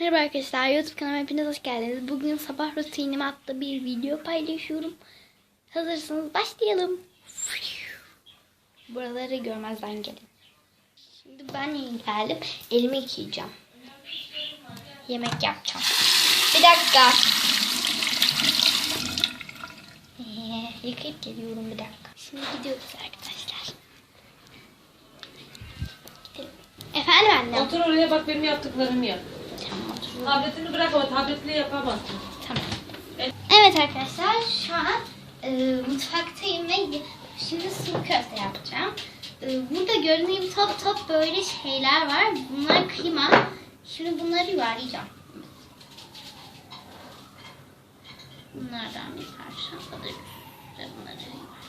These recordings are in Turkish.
Merhaba arkadaşlar, YouTube kanalıma hepiniz hoş geldiniz. Bugün sabah rutinim adlı bir video paylaşıyorum. Hazırsanız başlayalım. Buraları görmezden gelin. Şimdi ben geldim, elimi yıkayacağım. Yemek yapacağım. Bir dakika. Ee, yıkayıp geliyorum bir dakika. Şimdi gidiyoruz arkadaşlar. Gidelim. Efendim anne. Otur oraya bak benim yaptıklarımı yap. Tabletini bırak ama tabletle yapamazsın. Tamam. Evet arkadaşlar şu an e, mutfaktayım ve şimdi sulu köfte yapacağım. E, burada gördüğüm top top böyle şeyler var. Bunlar kıyma. Şimdi bunları yuvarlayacağım. Bunlardan bir parça alırız. Bunları yuvarlayalım.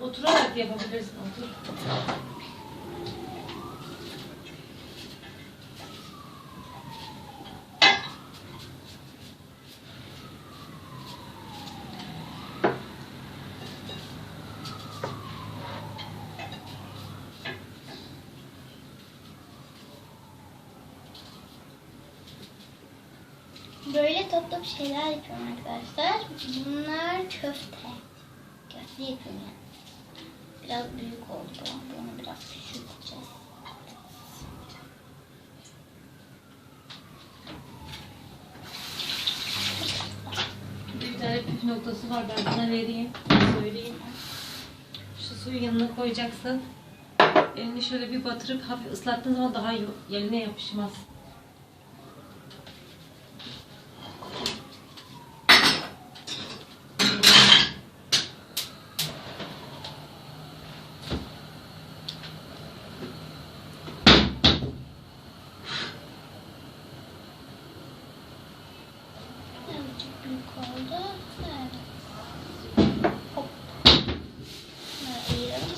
Oturarak yapabilirsin. Otur. Böyle top top şeyler yapıyorum arkadaşlar. Bunlar köfte. Köfte yapıyorum yani. Biraz büyük oldu. Bunu biraz küçülteceğiz. Bir tane püf noktası var ben sana vereyim. Söyleyeyim. Şu suyu yanına koyacaksın. Elini şöyle bir batırıp hafif ıslattığın zaman daha iyi eline yapışmaz. Birazcık büyük oldu. Evet. Hop. Bunları ayıralım.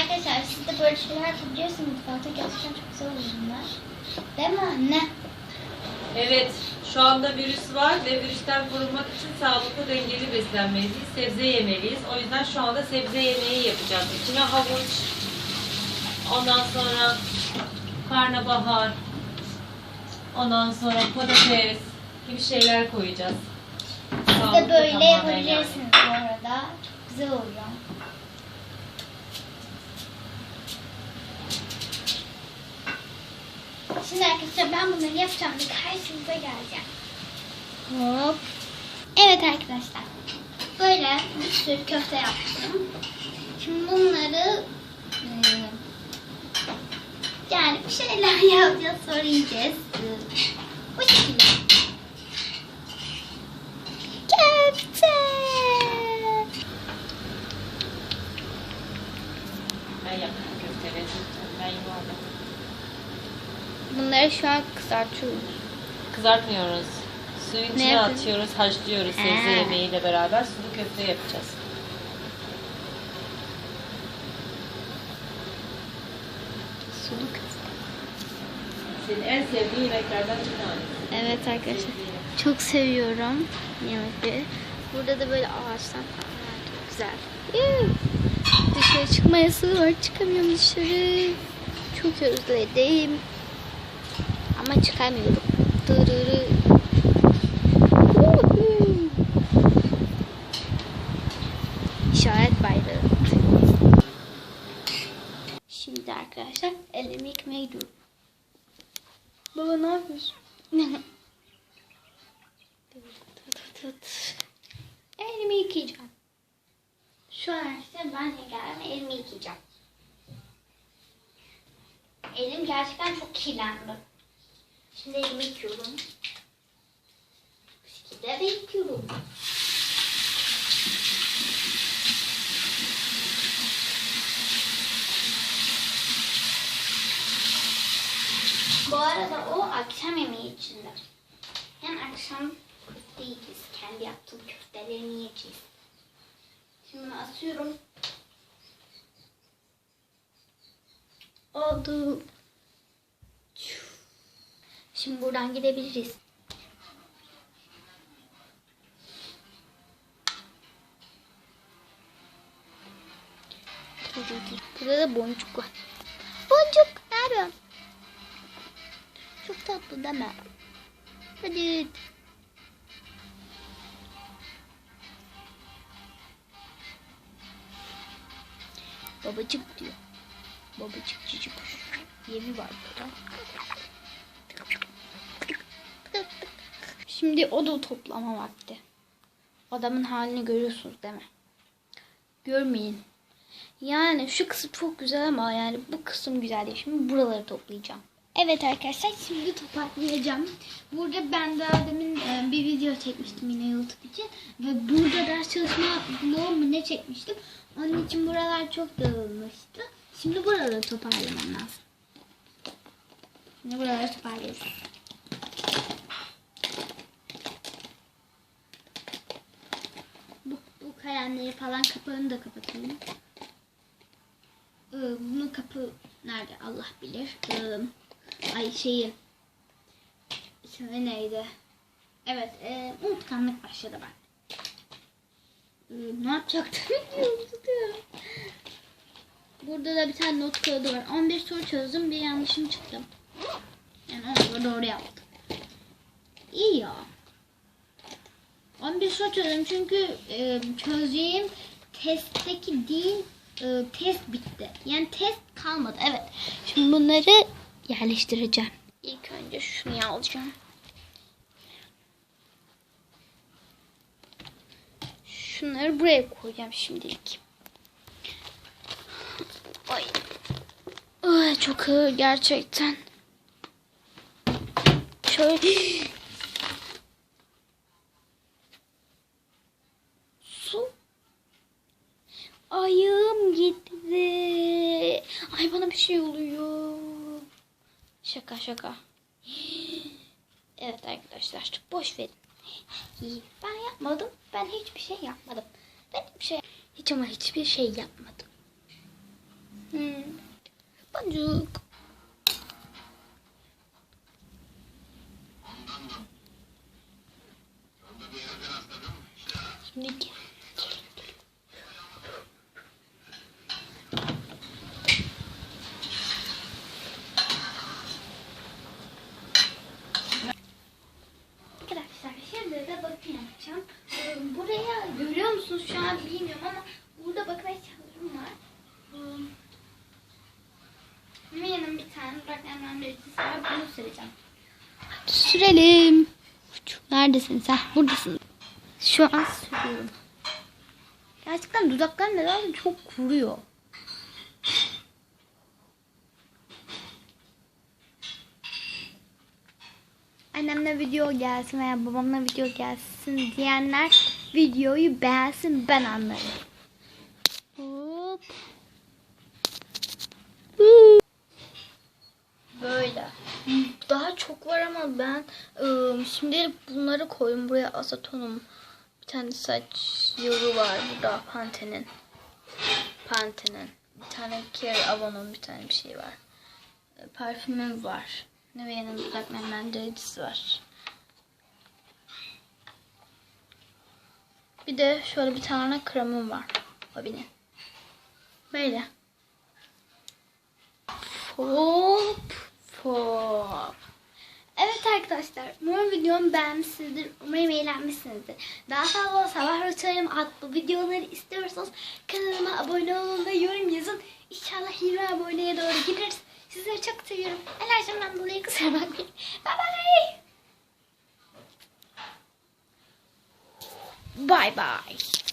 Arkadaşlar siz de böyle şeyler yapabiliyorsunuz. Mutfakta gerçekten çok güzel oluyor bunlar. Değil mi anne? Evet, şu anda virüs var ve virüsten korunmak için sağlıklı dengeli beslenmeliyiz. Sebze yemeliyiz. O yüzden şu anda sebze yemeği yapacağız. İçine havuç, ondan sonra karnabahar, ondan sonra patates gibi şeyler koyacağız. Siz de böyle yapabilirsiniz bu arada. Çok güzel oluyor. Arkadaşlar ben bunları yapacağım ve karşınıza geleceğim. Hop. Evet arkadaşlar. Böyle bir sürü köfte yaptım. Şimdi bunları yani bir şeyler yapacağız sonra yiyeceğiz. Bu şekilde. Köfte. Ben yaptım köfteleri. Ben yuvarladım. Bunları şu an kızartıyoruz. Kızartmıyoruz. Suyun Ne içine yapıyoruz? atıyoruz, haşlıyoruz sebze yemeğiyle beraber sulu köfte yapacağız. Sulu köfte. Senin en sevdiğin yemeklerden bir tanesi. Evet arkadaşlar. Çok seviyorum yemekleri. Burada da böyle ağaçtan Aa, çok güzel. Yuh! Dışarı çıkma yasağı var. Çıkamıyorum dışarı. Çok özledim. Ama çıkamıyorum. Dırırı. İşaret bayrağı. Şimdi arkadaşlar elimi yıkamaya gidiyorum. Baba ne yapıyorsun? Elimi yıkayacağım. Şu an işte ben geldim elimi yıkayacağım. Elim gerçekten çok kirlendi. Şimdi elimi yıkıyorum. Bu şekilde de yıkıyorum. Bu arada o akşam yemeği içinde. Yani akşam köfte yiyeceğiz. Kendi yaptığım köftelerimi yiyeceğiz. Şimdi asıyorum. Oldu. Şimdi buradan gidebiliriz. Burada da boncuk var. Boncuk ne yapıyorsun? Çok tatlı değil mi? Hadi. Babacık diyor. Babacık cici kuş. Yemi var burada. Şimdi oda toplama vakti. Adamın halini görüyorsunuz değil mi? Görmeyin. Yani şu kısım çok güzel ama yani bu kısım güzel değil. Şimdi buraları toplayacağım. Evet arkadaşlar şimdi toparlayacağım. Burada ben daha demin e, bir video çekmiştim yine YouTube için. Ve burada ders çalışma vlogu mu ne çekmiştim. Onun için buralar çok dağılmıştı. Şimdi buraları toparlamam lazım. Şimdi buraları toparlıyoruz. Bu, bu kalemleri falan kapağını da kapatalım. Ee, bunun kapı nerede Allah bilir. Ee, ay şeyi ismi neydi? Evet e, unutkanlık başladı ben. Ee, ne yapacaktım? Burada da bir tane not kağıdı var. 11 soru çözdüm. Bir yanlışım çıktı. Yani onu doğru yaptım. İyi ya. 11 soru çözdüm çünkü e, çözeceğim testteki değil e, test bitti. Yani test kalmadı. Evet. Şimdi bunları yerleştireceğim. İlk önce şunu alacağım. Şunları buraya koyacağım şimdilik. Ay. Ay çok ağır gerçekten. Şöyle. Su. Ayağım gitti. Ay bana bir şey oluyor. Şaka şaka. Evet arkadaşlar boş verin. Ben yapmadım. Ben hiçbir şey yapmadım. Ben hiçbir şey hiç ama hiçbir şey yapmadım. Hmm. Boncuk. Şimdi gel. Arkadaşlar şimdi de bakım yapacağım. Ee, Buraya görüyor musunuz şu an bilmiyorum ama burada bakım eşyalarım var. Mia'nın bir tane var. Bunu süreceğim. Sürelim. Neredesin sen? Buradasın. Şu an sürüyorum. Gerçekten dudaklarım neden çok kuruyor. Annemle video gelsin veya babamla video gelsin diyenler videoyu beğensin ben anlarım. Hop. Huu. Böyle. Daha çok var ama ben ıı, şimdi bunları koyun buraya asetonum. Bir tane saç yoru var burada Pantene'in. Pantene'in. Bir tane Care Avon'un bir tane bir şey var. Parfümüm var. Nivea'nın dudak nemlendiricisi var. Bir de şöyle bir tane kremim var. Hobinin. Böyle. Hop. Hop. Evet arkadaşlar, umarım videomu beğenmişsinizdir. Umarım eğlenmişsinizdir. Daha fazla sabah rutinim adlı videoları istiyorsanız kanalıma abone olun ve yorum yazın. İnşallah 20 aboneye doğru gideriz. Sizleri çok seviyorum. Alerjimden dolayı kusura bakmayın. Bye bye. Bye bye.